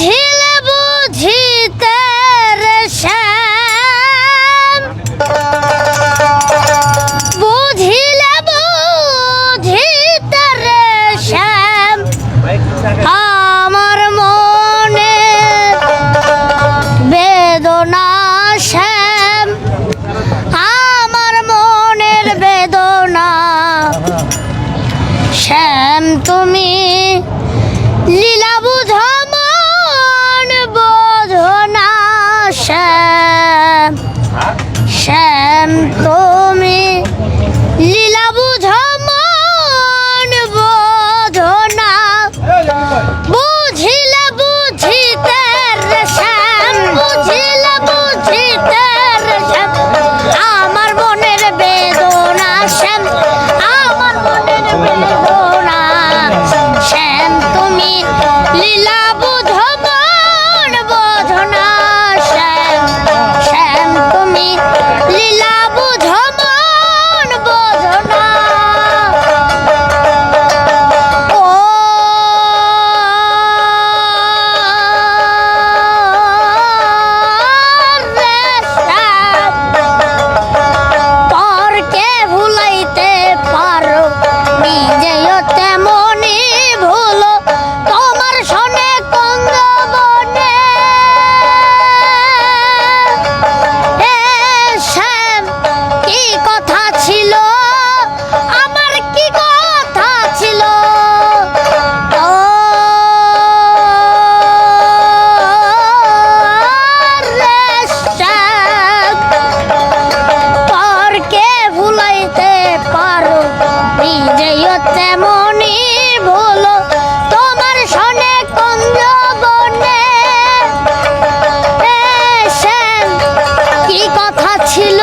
hill ছিল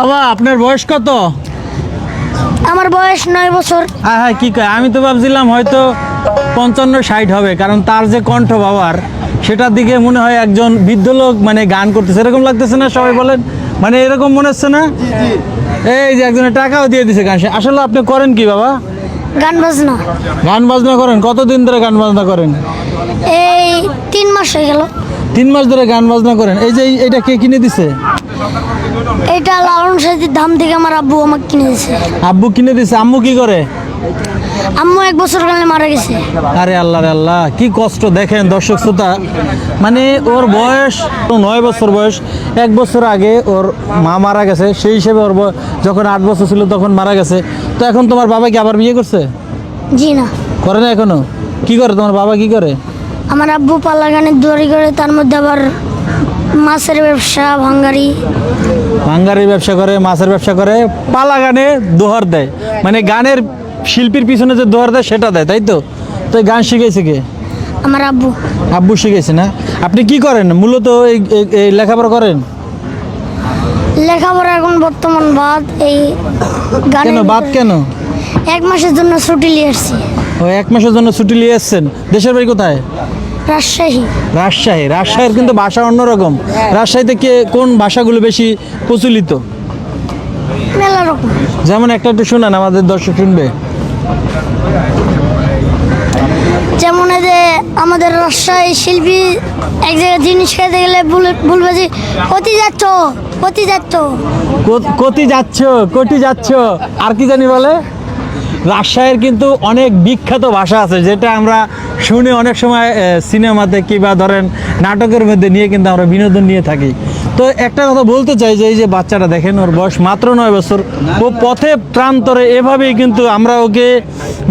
বাবা আপনার বয়স কত? আমার বয়স নয় বছর। হ্যাঁ হ্যাঁ কি কয়? আমি তো ভাবছিলাম হয়তো পঞ্চান্ন ষাট হবে কারণ তার যে কণ্ঠ বাবার সেটার দিকে মনে হয় একজন বৃদ্ধ লোক মানে গান করতেছে। এরকম লাগতেছে না সবাই বলেন? মানে এরকম মনে হচ্ছে না? এই যে একজনের টাকাও দিয়ে দিছে গান। আসলে আপনি করেন কি বাবা? গান বাজনা। গান বাজনা করেন? কতদিন ধরে গান বাজনা করেন? এই তিন মাস হয়ে গেল। তিন মাস ধরে গান বাজনা করেন। এই যে এটা কে কিনে দিছে? এটা লালন সাহিত্যের ধাম থেকে আমার আব্বু আমাকে কিনে দিয়েছে। আব্বু কিনে দিছে আম্মু কি করে? আম্মু এক বছর কালে মারা গেছে। আরে আল্লাহ আল্লাহ কি কষ্ট দেখেন দর্শক শ্রোতা। মানে ওর বয়স নয় বছর বয়স এক বছর আগে ওর মা মারা গেছে সেই হিসেবে ওর যখন আট বছর ছিল তখন মারা গেছে। তো এখন তোমার বাবা কি আবার বিয়ে করছে? জি না। করে না এখনও? কি করে? তোমার বাবা কি করে? আমার আব্বু পাল্লা গানের দড়ি করে তার মধ্যে আবার মাছের ব্যবসা ভাঙ্গারি। ভাঙ্গারির ব্যবসা করে মাছের ব্যবসা করে পালা গানে দোহার দেয়। মানে গানের শিল্পীর পিছনে যে দোহার দেয় সেটা দেয় তাই তো? তো গান শিখেছে কে? আমার আব্বু। আব্বু শিখেছে না? আপনি কি করেন? মূলত এই লেখাপড়া করেন? লেখাপড়া এখন বর্তমান বাদ এই কেন বাদ কেন? এক মাসের জন্য ছুটি নিয়ে আসছি। ও এক মাসের জন্য ছুটি নিয়ে এসছেন দেশের বাড়ি কোথায়? রাজশাহী। রাজশাহী। রাজশাহীর কিন্তু ভাষা অন্যরকম। রাজশাহীতে কে কোন ভাষাগুলো বেশি প্রচলিত? মেলা রকম। যেমন একটা একটু শোনান আমাদের দর্শক শুনবে। যেমন এই যে আমাদের রাজশাহী শিল্পী এক জায়গায় জিনিস খেতে গেলে বলে- বলবে যে কতি যাচ্ছ কতি যাচ্ছ। কো- কোটি যাচ্ছ কোটি যাচ্ছ। আর কি জানি বলে? রাজশাহীর কিন্তু অনেক বিখ্যাত ভাষা আছে, যেটা আমরা শুনে অনেক সময় সিনেমাতে কিংবা ধরেন নাটকের মধ্যে নিয়ে কিন্তু আমরা বিনোদন নিয়ে থাকি। তো একটা কথা বলতে চাই যে, এই যে বাচ্চাটা দেখেন, ওর বয়স মাত্র নয় বছর, ও পথে প্রান্তরে এভাবেই কিন্তু আমরা ওকে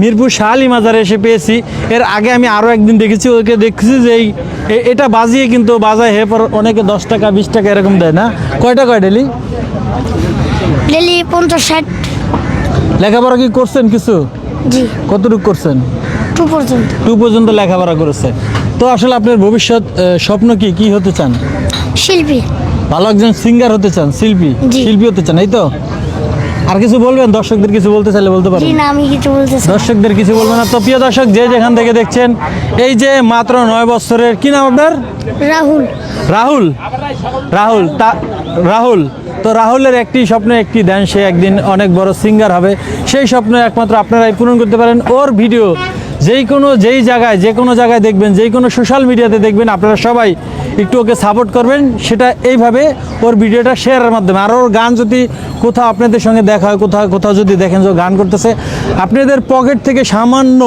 মিরপুর শাহালি মাজারে এসে পেয়েছি। এর আগে আমি আরও একদিন দেখেছি, ওকে দেখছি যে এই এটা বাজিয়ে কিন্তু বাজায়, হে পর অনেকে দশ টাকা, বিশ টাকা এরকম দেয় না? কয়টা কয় ডেলি? ডেলি পঞ্চাশ ষাট। লেখাপড়া কি করছেন কিছু? জি। কতটুকু করছেন? টু পর্যন্ত। টু পর্যন্ত লেখাপড়া করেছে। তো আসলে আপনার ভবিষ্যৎ স্বপ্ন কি? কি হতে চান? শিল্পী। ভালো একজন সিঙ্গার হতে চান শিল্পী? শিল্পী হতে চান এই তো? আর কিছু বলবেন? দর্শকদের কিছু বলতে চাইলে বলতে পারেন। না আমি কিছু বলতে দর্শকদের কিছু বলবেন না। তো প্রিয় দর্শক যে যেখান থেকে দেখছেন এই যে মাত্র নয় বছরের কি নাম আপনার? রাহুল। রাহুল। রাহুল তা রাহুল, তো রাহুলের একটি স্বপ্ন, একটি দেন, সে একদিন অনেক বড় সিঙ্গার হবে। সেই স্বপ্ন একমাত্র আপনারাই পূরণ করতে পারেন। ওর ভিডিও যেই কোনো, যেই জায়গায়, যে কোনো জায়গায় দেখবেন, যেই কোনো সোশ্যাল মিডিয়াতে দেখবেন, আপনারা সবাই একটু ওকে সাপোর্ট করবেন। সেটা এইভাবে ওর ভিডিওটা শেয়ারের মাধ্যমে। আর ওর গান যদি কোথাও আপনাদের সঙ্গে দেখা হয়, কোথাও কোথাও যদি দেখেন যে গান করতেছে, আপনাদের পকেট থেকে সামান্য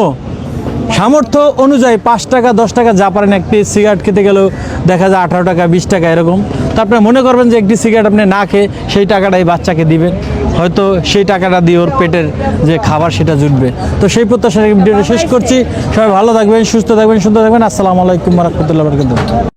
সামর্থ্য অনুযায়ী পাঁচ টাকা, দশ টাকা যা পারেন একটি সিগারেট খেতে গেলেও দেখা যায় আঠারো টাকা, বিশ টাকা এরকম। তো আপনি মনে করবেন যে একটি সিগারেট আপনি না খেয়ে সেই টাকাটাই বাচ্চাকে দিবেন। হয়তো সেই টাকাটা দিয়ে ওর পেটের যে খাবার সেটা জুটবে। তো সেই প্রত্যাশা ভিডিওটা শেষ করছি। সবাই ভালো থাকবেন, সুস্থ থাকবেন, সুন্দর থাকবেন। আসসালামু আলাইকুম রহমতুল্লাহ বরকাতুহ।